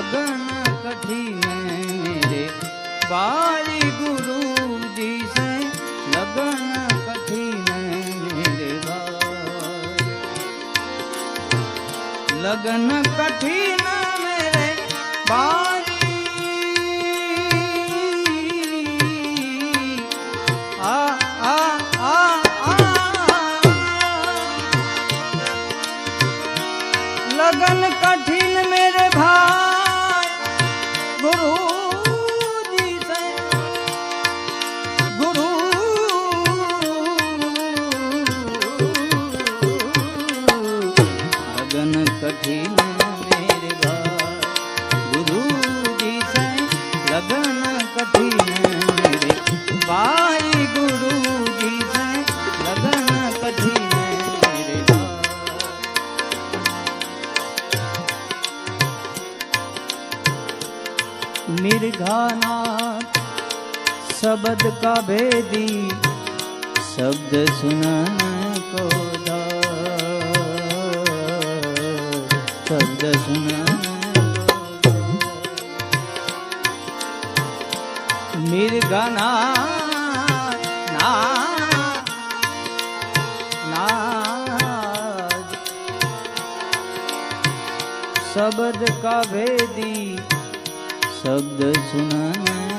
લગન કઠિન રે. બારી ગુરુજી સે લગન કઠિન રે લગન કઠિન રે. બા शब्द का भेदी शब्द सुनाने को दा शब्द सुनाने को दा। मिर्घानाथ ना नाथ शब्द का भेदी शब्द सुनाने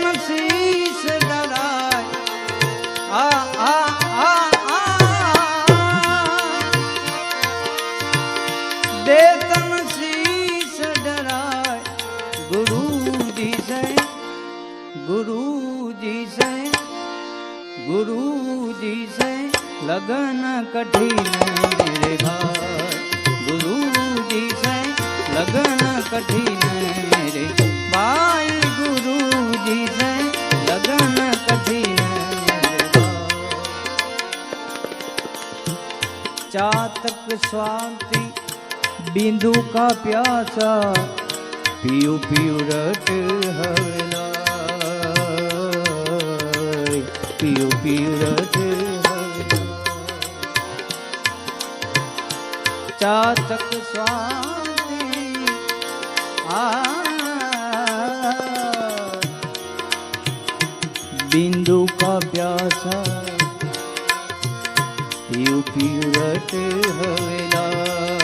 डराय गुरु जी से, गुरु जी से जी से लगन कठिन मेरे भाई। गुरु जी से लगन कठिन मेरे भाई। गुरु जी से लगन कठिन चातक स्वाति બિંદુ કા પ્યાસા પીયું પીયું રટ હવના પીયું પીયું રટ ચાતક સ્વામી આ બિંદુ કા પ્યાસા પીયું પીયું રટ હવેલા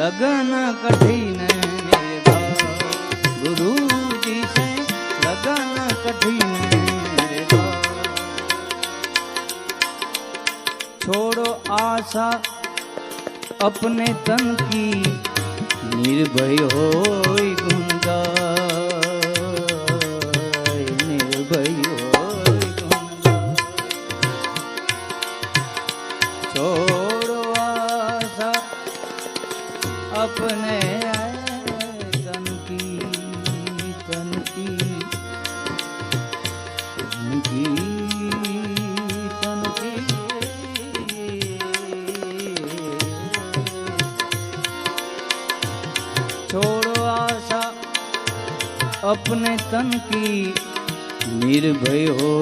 लगन कठिन गुरु जी से लगन कठिन छोड़ो आशा अपने तन की, निर्भय हो गुंगाय अपने तन की निर्भय हो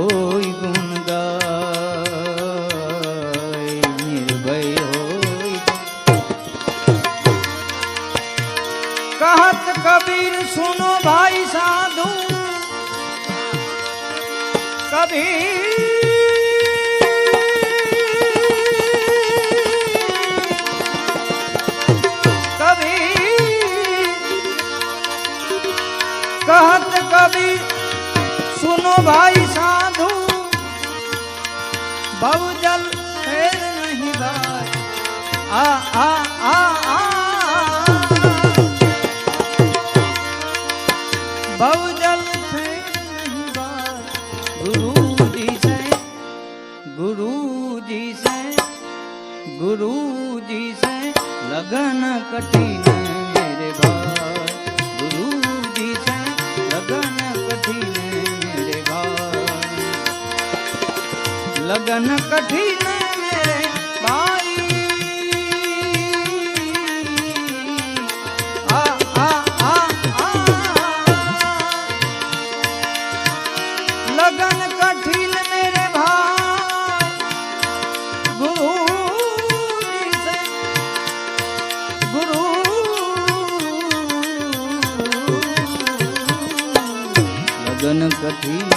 गुण निर्भय हो कहत कबीर सुनो भाई साधु कबीर कभी सुनो भाई साधु। बहुजल फेर नहीं भाई। आ आ आ आ। बहुजल फेर नहीं भाई। गुरु जी से गुरु जी से गुरु जी से लगन कठिन लगन कठिन मेरे भाई आ आ आ आ लगन कठिन मेरे भाई गुरु जी से गुरु लगन कठिन